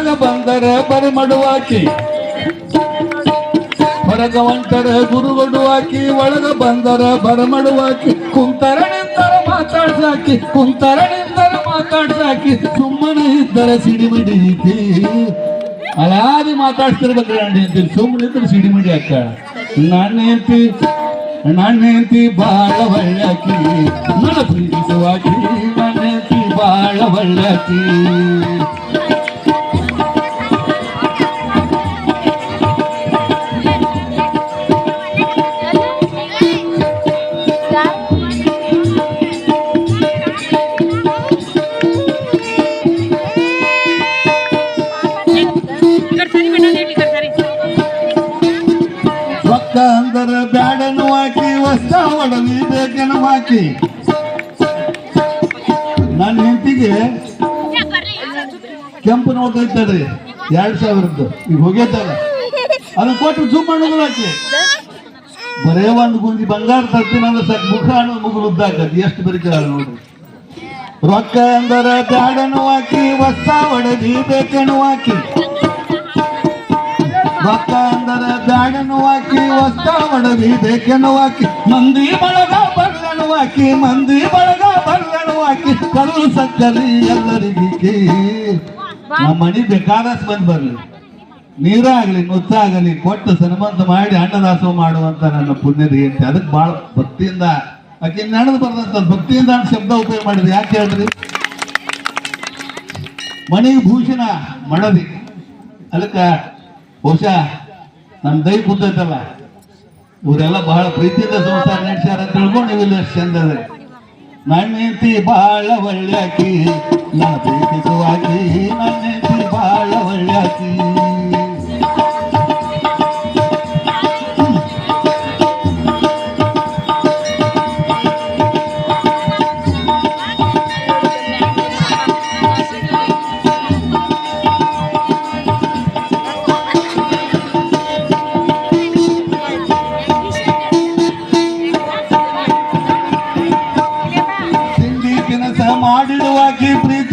ಒಳಗ ಬಂದರ ಬರಮಡುವಾಕಿ ಹೊರಗ ಒಂಟರ ಗುರುಗಡುವಾಕಿ ಒಳಗ ಬಂದರ ಬರಮಡುವಾಕಿ ಕುಂತರ ನಿಂತರ ಮಾತಾಡ್ಸಾಕಿ ಕುಂತರ ಮಾತಾಡ್ಸಾಕಿ ಸುಮ್ಮನೆ ಇದ್ದರ ಸಿಡಿಮಿಡಿತಿ ಅಲಾದಿ ಮಾತಾಡ್ತಿರ್ಬೇಕ್ರಿ ನನ್ನ ಹೆಂಡತಿ ಸುಮ್ಮನೆ ಇದ್ರೆ ಸಿಡಿಮಿಡಿ ಅಕ್ಕ ನನ್ನ ಹೆಂಡತಿ ನನ್ನ ಹೆಂಡತಿ ಬಾಳ ಒಳ್ಳಾಕಿ ನನ್ನ ಪ್ರೀತಿಸುವಾಕಿ ನನ್ನ ಹೆಂಡತಿ ಬಾಳ ಒಳ್ಳಾಕಿ ಅಂದರ ಬ್ಯಾಡನ್ನು ಹಾಕಿ ಹೊಸ ಒಡಲಿ ಬೇಕನ್ನು ಹಾಕಿ. ನನ್ನ ಹೆಂಡತಿಗೆ ಕೆಂಪು ನೋಟ್ ಐತಲ್ರಿ ಎರಡ್ ಸಾವಿರದ್ದು. ಈಗ ಹೋಗೈತಲ್ಲ ಅದನ್ನ ಕೊಟ್ಟು ಜೂಮ್ ಮಾಡೋದು ಹಾಕಿ. ಬರೇ ಒಂದು ಗುಂಜಿ ಬಂಗಾರ ತರ್ತೀನಿ ಅಂದ್ರೆ ಸಾಕು. ಮುಖ ಮುಗುಲು ಉದ್ದಾಕತಿ ಎಷ್ಟು ಬರೀತಾರ ನೋಡ್ರಿ ರೊಕ್ಕ ಅಂದರ ಬ್ಯಾಡನ್ನು ಹಾಕಿ ಹೊಸ ಒಡದಿ ಬೇಕನ್ನು ಹಾಕಿ. ರೊಕ್ಕ ಅಂದರ ಬ್ಯಾಡನು ಹಾಕಿ, ಹೊಸ್ತ ಒಡವಿ ಬೇಕನು ಹಾಕಿ, ಮಂದಿ ಬಳಗ ಬರ್ಲನು ಹಾಕಿ, ಮಂದಿ ಬಳಗ ಬರ್ಲನು ಹಾಕಿ ಕರು ಸಕ್ಕರಿ ಎಲ್ಲರಿಗೆ ನಮ್ಮ ಮಣಿ ಬೇಕಾದಷ್ಟು ಬಂದು ಬರಲಿ. ನೀರಾಗಲಿ ನುಚ್ಚಾಗಲಿ ಕೊಟ್ಟು ಸನ್ಮಂತ ಮಾಡಿ ಅನ್ನದಾಸೋ ಮಾಡುವಂತ ನನ್ನ ಪುಣ್ಯದ ಅಂತ ಅದಕ್ಕೆ ಬಹಳ ಭಕ್ತಿಯಿಂದ, ಆಕೆ ನಡೆದು ಬರ್ದಂತ ಭಕ್ತಿಯಿಂದ ಶಬ್ದ ಉಪಯೋಗ ಮಾಡಿದ್ರಿ ಯಾಕೆ ಹೇಳ್ರಿ? ಮಣಿ ಭೂಷಣ, ಮಡದಿ. ಅದಕ್ಕೆ ಬಹುಶಃ ನಮ್ಮ ದೈ ಕೂತೈತಲ್ಲ ಇವರೆಲ್ಲ ಬಹಳ ಪ್ರೀತಿಯಿಂದ ಸಂಸಾರ ನಡೆಸ್ಯಾರ ಅಂತ ತಿಳ್ಕೊಂಡು ಇಲ್ಲಿ ಚಂದ ಹೆಂಡತಿ ಬಹಳ ಒಳ್ಳೆಯಾಕಿ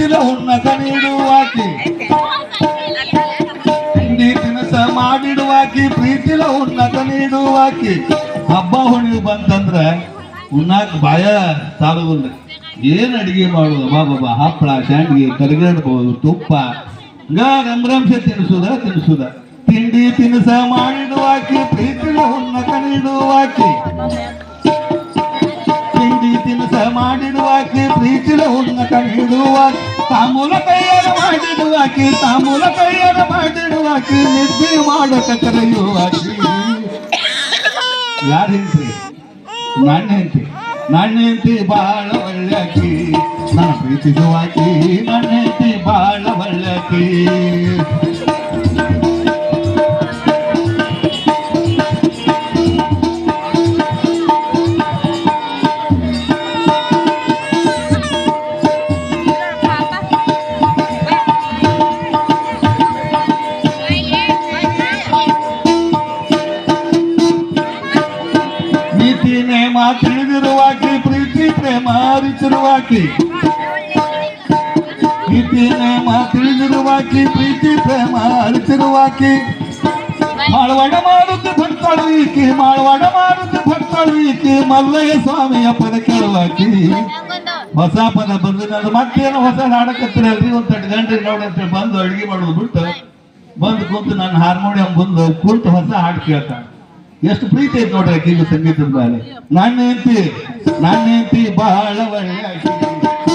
ಪ್ರೀತಿಲ ಹುಣ್ಣಕ ನೀಡುವಾಕಿ ಕೆಲಸ ಮಾಡಿಡುವಾಕಿ ಪ್ರೀತಿಲ ಉಣ್ಣಕ ನೀಡುವಾಕಿ ಹಬ್ಬ ಹುಣ್ಣಿ ಬಂತಂದ್ರ ಉಣ್ಣಾಕ ಬಾಯ ಸಾಲುವುದಿಲ್ಲ ಏನ್ ಅಡಿಗೆ ಮಾಡುದ? ಬಾಬಾ ಹಪ್ಪಳ ಶಾಂಡ್ಗಿ ಕರಿಗಡ್ಬೋದು ತುಪ್ಪ. ರಮ್ರಂಶ ತಿನ್ಸುದ ತಿನ್ಸುದ. ತಿಂಡಿ ತಿನಿಸ ಮಾಡಿಡುವಾಕಿ ಪ್ರೀತಿಲ ನೀಡುವಾಕಿ ತಿಂಡಿ ತಿನಿಸ ಮಾಡಿಡುವಾಕಿ ಪ್ರೀತಿಲ ಉನ್ನತ ನೀಡುವಾಕಿ ತಾಮೂಲ ಕೈಯಾರ ಮಾಡಿಡುವಾಕಿ, ತಾಮೂಲ ಕೈಯಾರ ಮಾಡಿಡುವಾಕಿ ನಿದ್ದೆ ಮಾಡಕ ಕರೆಯುವಾಕಿ ಯಾರ ಹೆಂಡ್ತಿ ನನ್ನ ಹೆಂಡತಿ ನನ್ನ ಹೆಂಡತಿ ಬಹಳ ಒಳ್ಳೆಕಿ ನನ್ನ ಪ್ರೀತಿಸುವಾಕಿ ನನ್ನ ಹೆಂಡತಿ ಬಹಳ ಒಳ್ಳೆಕಿ ನೀತಿ ನೇಮ ತಿಳಿದಿರುವಾಕಿ ಪ್ರೀತಿ ಪ್ರೇಮ ಅರಿತಿರುವಾಕಿ ನೀತಿ ನೇಮ ತಿಳಿದಿರುವಾಕಿ ಪ್ರೀತಿ ಪ್ರೇಮ ಅರಿತಿರುವಾಕಿ ಮಾಳವಾಡ ಮಾಡುತ್ತೆ ಭಕ್ತಳು ಈಕಿ, ಮಾಳವಾಡ ಮಾಡುತ್ತೆ ಭಕ್ತಳು ಈಕಿ, ಮಲ್ಲಯ್ಯ ಸ್ವಾಮಿಯ ಪದ ಕೇಳುವಾಕಿ ಹೊಸ ಪದ ಬಂದ ಮತ್ತೇನು ಹೊಸ ಹಾಡಕತ್ತಿರಲ್ರಿ ಒಂದ್ ತಡ್ ಗಂಟೆ ನೋಡಿ ಅಂತ ಬಂದು ಅಡಿಗೆ ಮಾಡೋದು ಬಿಟ್ಟು, ಬಂದು ಕುಂತು ನಾನು ಹಾರ್ಮೋನಿಯಂ ಬಂದು ಕುಂತು ಹೊಸ ಹಾಡು ಕೇಳ್ತಾಳೆ. ಎಷ್ಟು ಪ್ರೀತಿ ಐತೆ ನೋಡ್ರಿ ಆಕಿಗೆ ಸಂಗೀತದ ಮೇಲೆ. ನನ್ನ ಹೆಂಡತಿ ನನ್ನ ಹೆಂಡತಿ ಬಹಳ ಒಳ್ಳೆ ಆಕಿ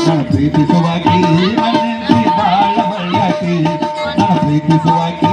ನನ್ನ ಪ್ರೀತಿಸುವಾಕಿ ನನ್ನ ಹೆಂಡತಿ ಬಹಳ ಒಳ್ಳೆ ಆಕಿ ನನ್ನ ಪ್ರೀತಿಸುವಾಕಿ